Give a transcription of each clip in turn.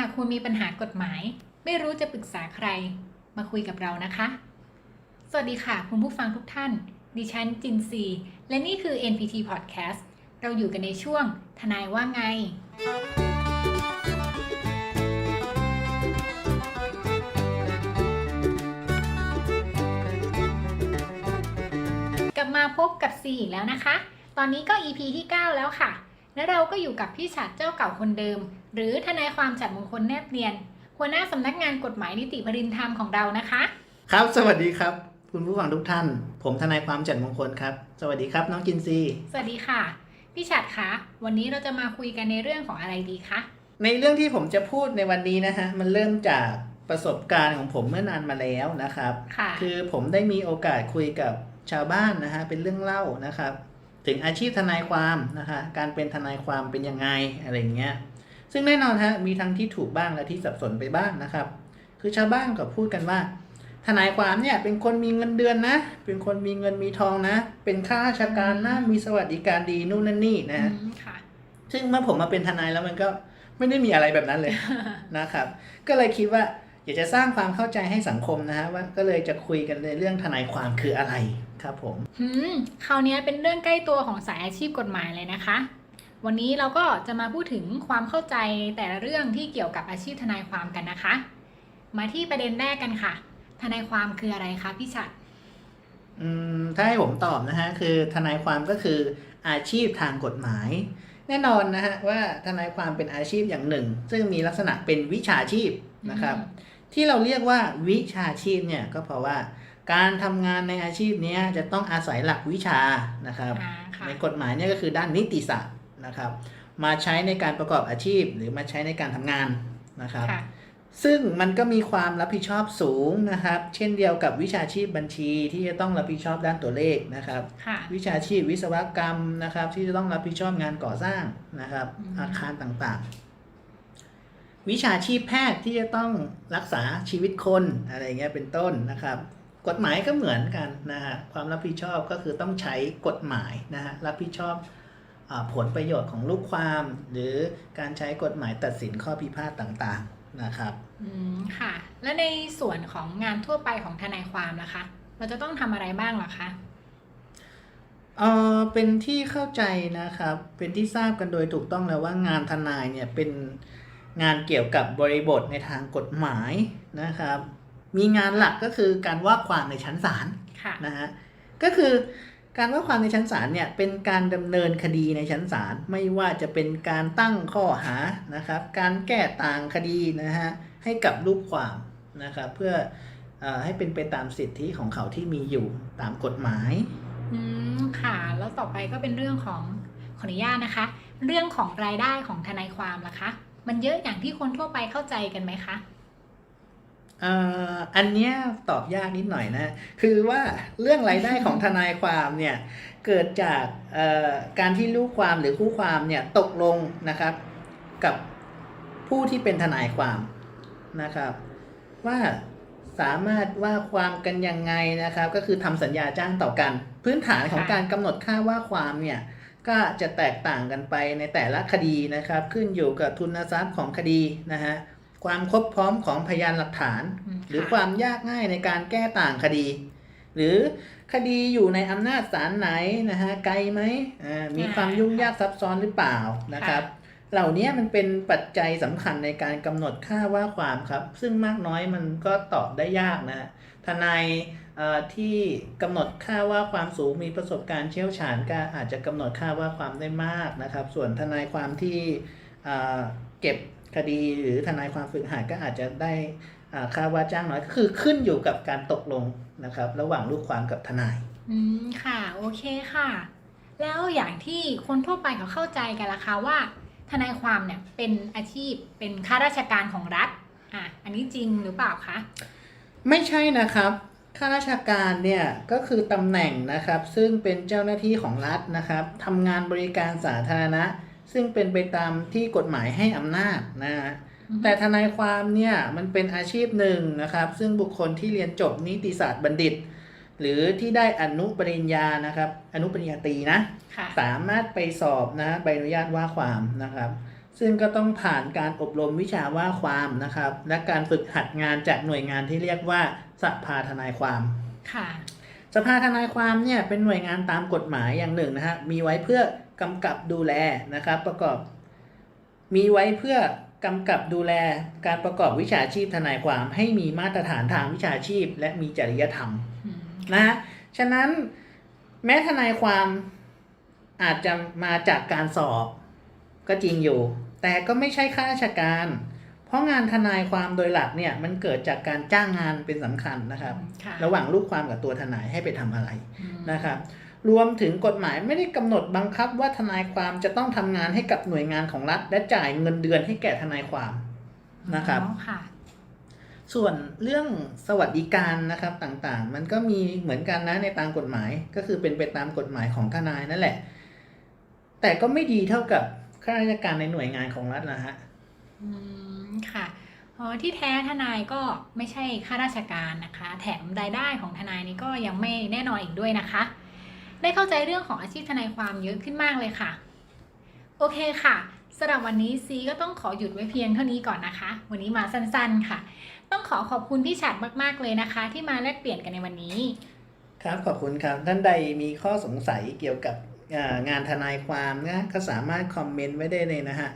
หากคุณมีปัญหากฎหมาย ไม่รู้จะปรึกษาใคร มาคุยกับเรานะคะ สวัสดีค่ะคุณผู้ฟังทุกท่าน ดิฉันจินซี และนี่คือ NPT Podcast เราอยู่กันในช่วงทนายว่าไง กลับมาพบกับซีอีกแล้วนะคะ ตอนนี้ก็ EP ที่ 9 แล้วค่ะ และเราก็อยู่กับพี่ฉัดเจ้าเก่าคนเดิม หรือทนายความฉัดมงคลแนบเนียน หัวหน้าสำนักงานกฎหมายนิติพรินธรรมของเรานะคะ ครับ สวัสดีครับ คุณผู้ฟังทุกท่าน ผมทนายความจัดมงคลครับ สวัสดีครับ น้องกินซี สวัสดีค่ะ พี่ฉัดคะวันนี้เราจะมาคุยกันในเรื่องของอะไรดีคะในเรื่องที่ผมจะพูดในวันนี้นะฮะมันเริ่มจากประสบการณ์ของผมเมื่อนานมาแล้วนะครับค่ะคือผมได้มีโอกาสคุยกับชาวบ้านนะฮะเป็นเรื่องเล่านะครับ ถึงอาชีพทนายความนะคะการเป็นทนายความเป็นยังไงอะไรอย่างเงี้ยซึ่งแน่นอนฮะมีทั้งที่ถูกบ้างและที่สับสนไปบ้างนะครับ คือชาวบ้านก็พูดกันว่า ทนายความเนี่ยเป็นคนมีเงินเดือนนะ เป็นคนมีเงินมีทองนะ เป็นข้าราชการนะมีสวัสดิการดีนู่นนั่นนี่นะฮะอืมค่ะซึ่งเมื่อผมมาเป็นทนายแล้วมันก็ไม่ได้มีอะไรแบบนั้นเลยนะครับ ก็เลยคิดว่า อยากจะสร้างความเข้าใจให้สังคมนะฮะว่าก็เลยจะคุยกันในเรื่องทนายความคืออะไรครับผมหืมคราวนี้เป็นเรื่องใกล้ตัวของสายอาชีพกฎหมายเลยนะคะ วันนี้เราก็จะมาพูดถึงความเข้าใจแต่ละเรื่องที่เกี่ยวกับอาชีพทนายความกันนะคะ มาที่ประเด็นแรกกันค่ะ ทนายความคืออะไรคะพี่ฉัดอืมถ้าให้ผมตอบนะฮะคือทนายความก็คืออาชีพทางกฎหมาย แน่นอนนะฮะว่าทนายความเป็นอาชีพอย่างหนึ่ง ซึ่งมีลักษณะเป็นวิชาชีพนะครับ ที่เราเรียกว่าวิชาชีพเนี่ยก็เพราะว่าการทำงานในอาชีพเนี้ยจะต้องอาศัยหลักวิชานะครับอ่าค่ะในกฎหมายเนี่ยก็คือด้านนิติศาสตร์นะครับ มาใช้ในการประกอบอาชีพหรือมาใช้ในการทำงานนะครับค่ะซึ่งมันก็มีความรับผิดชอบสูงนะครับ เช่นเดียวกับวิชาชีพบัญชีที่จะต้องรับผิดชอบด้านตัวเลขนะครับค่ะวิชาชีพวิศวกรรมนะครับ ที่จะต้องรับผิดชอบงานก่อสร้างนะครับอืมอาคารต่างๆ วิชาชีพแพทย์ที่จะต้องรักษาชีวิตคนอะไรเงี้ยเป็นต้นนะครับ กฎหมายก็เหมือนกันนะฮะความรับผิดชอบก็คือต้องใช้กฎหมายนะฮะรับผิดชอบอาผลประโยชน์ของลูกความ หรือการใช้กฎหมายตัดสินข้อพิพาทต่างๆนะครับอืมค่ะ และในส่วนของงานทั่วไปของทนายความล่ะคะ เราจะต้องทำอะไรบ้างเหรอคะเออเป็นที่เข้าใจนะครับ เป็นที่ทราบกันโดยถูกต้องแล้วว่างานทนายเนี่ยเป็น งานเกี่ยวกับบริบทในทางกฎหมายนะครับ มีงานหลักก็คือการว่าความในชั้นศาลค่ะนะฮะก็คือการว่าความในชั้นศาลเนี่ยเป็นการดำเนินคดีในชั้นศาลไม่ว่าจะเป็นการตั้งข้อหานะครับ การแก้ต่างคดีนะฮะให้กับลูกความนะครับเพื่อเออให้เป็นไปตามสิทธิของเขาที่มีอยู่ตามกฎหมายอืมค่ะแล้วต่อไปก็เป็นเรื่องของขออนุญาตนะคะ เรื่องของรายได้ของทนายความล่ะคะ มันเยอะอย่างที่คนทั่วไปเข้าใจกันไหมคะเอ่ออันเนี้ยตอบยากนิดหน่อยนะ คือว่าเรื่องรายได้ของทนายความเนี่ยเกิดจากการที่ลูกความหรือคู่ความเนี่ยตกลงนะครับกับผู้ที่เป็นทนายความนะครับ ว่าสามารถว่าความกันยังไงนะครับ ก็คือทำสัญญาจ้างต่อกัน พื้นฐานของการกำหนดค่าว่าความเนี่ย ก็จะแตกต่างกันไปในแต่ละคดีนะครับ ขึ้นอยู่กับทุนทรัพย์ของคดีนะฮะความครบพร้อมของพยานหลักฐานมหรือค่ะความยากง่ายในการแก้ต่างคดี หรือคดีอยู่ในอำนาจศาลไหนนะฮะไกลไหมอ่ามีความยุ่งยากซับซ้อนหรือเปล่านะครับ เหล่านี้มันเป็นปัจจัยสำคัญในการกำหนดค่าว่าความครับ ซึ่งมากน้อยมันก็ตอบได้ยากนะทนายที่กำหนดค่าว่าความสูงมีประสบการณ์เชี่ยวชาญก็อาจจะกำหนดค่าว่าความได้มากนะครับ ส่วนทนายความที่เก็บคดีหรือทนายความฝึกหัดก็อาจจะได้ค่าว่าจ้างน้อยก็คือขึ้นอยู่กับการตกลงนะครับ ระหว่างลูกความกับทนาย อืมค่ะ โอเคค่ะ แล้วอย่างที่คนทั่วไปเขาเข้าใจกันละคะว่า ทนายความเนี่ยเป็นอาชีพเป็นข้าราชการของรัฐอะอันนี้จริงหรือเปล่าคะไม่ใช่นะครับข้าราชการเนี่ยก็คือตำแหน่งนะครับ ซึ่งเป็นเจ้าหน้าที่ของรัฐนะครับทำงานบริการสาธารณะ ซึ่งเป็นไปตามที่กฎหมายให้อำนาจนะฮะอือฮึแต่ทนายความเนี่ยมันเป็นอาชีพหนึ่งนะครับ ซึ่งบุคคลที่เรียนจบนิติศาสตร์บัณฑิต หรือที่ได้อนุปริญญานะครับ อนุปริญญาตรีนะค่ะสามารถไปสอบนะใบอนุญาตว่าความนะครับ ซึ่งก็ต้องผ่านการอบรมวิชาว่าความนะครับ และการฝึกหัดงานจากหน่วยงานที่เรียกว่าสภาทนายความค่ะสภาทนายความเนี่ยเป็นหน่วยงานตามกฎหมายอย่างหนึ่งนะฮะมีไว้เพื่อกำกับดูแลนะครับ ประกอบ มีไว้เพื่อกำกับดูแลการประกอบวิชาชีพทนายความให้มีมาตรฐานทางวิชาชีพ และมีจริยธรรมอืม นะฮะฉะนั้นแม้ทนายความอาจจะมาจากการสอบก็จริงอยู่ แต่ก็ไม่ใช่ข้าราชการ เพราะงานทนายความโดยหลักเนี่ยมันเกิดจากการจ้างงานเป็นสำคัญนะครับค่ะระหว่างลูกความกับตัวทนายให้ไปทำอะไรอืมนะครับรวมถึงกฎหมายไม่ได้กำหนดบังคับว่าทนายความจะต้องทำงานให้กับหน่วยงานของรัฐ และจ่ายเงินเดือนให้แก่ทนายความนะครับอ๋อค่ะ ส่วนเรื่องสวัสดิการนะครับต่างๆ มันก็มีเหมือนกันนะในตามกฎหมายก็คือเป็นไปตามกฎหมายของทนายนั่นแหละ แต่ก็ไม่ดีเท่ากับข้าราชการในหน่วยงานของรัฐนะฮะอืมค่ะออที่แท้ทนายก็ไม่ใช่ข้าราชการนะคะ แถมรายได้ของทนายนี้ก็ยังไม่แน่นอนอีกด้วยนะคะ ได้เข้าใจเรื่องของอาชีพทนายความเยอะขึ้นมากเลยค่ะ โอเคค่ะ สำหรับวันนี้ซีก็ต้องขอหยุดไว้เพียงเท่านี้ก่อนนะคะ วันนี้มาสั้นๆค่ะ ต้องขอขอบคุณพี่ฉัดมากๆเลยนะคะ ที่มาแลกเปลี่ยนกันในวันนี้ ครับขอบคุณครับท่านใดมีข้อสงสัยเกี่ยวกับงานทนายความนะก็สามารถคอมเมนต์ไว้ได้เลยนะฮะ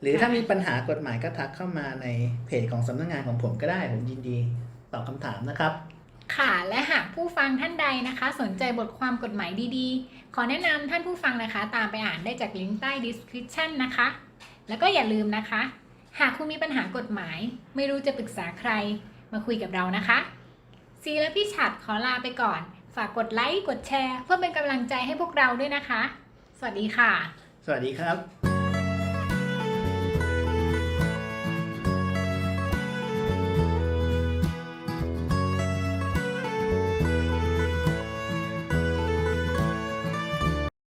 หรือถ้ามีปัญหากฎหมายก็ทักเข้ามาในเพจของสำนักงานของผมก็ได้ผมยินดีตอบคำถามนะครับ ค่ะ และหากผู้ฟังท่านใดนะคะ สนใจบทความกฎหมายดีๆ ขอแนะนำท่านผู้ฟังนะคะ ตามไปอ่านได้จากลิงก์ใต้ description นะคะ แล้วก็อย่าลืมนะคะ หากคุณมีปัญหากฎหมาย ไม่รู้จะปรึกษาใคร มาคุยกับเรานะคะซีและพี่ฉัดขอลาไปก่อน ฝากกดไลค์ กดแชร์ เพื่อเป็นกำลังใจให้พวกเราด้วยนะคะ สวัสดีค่ะ สวัสดีครับ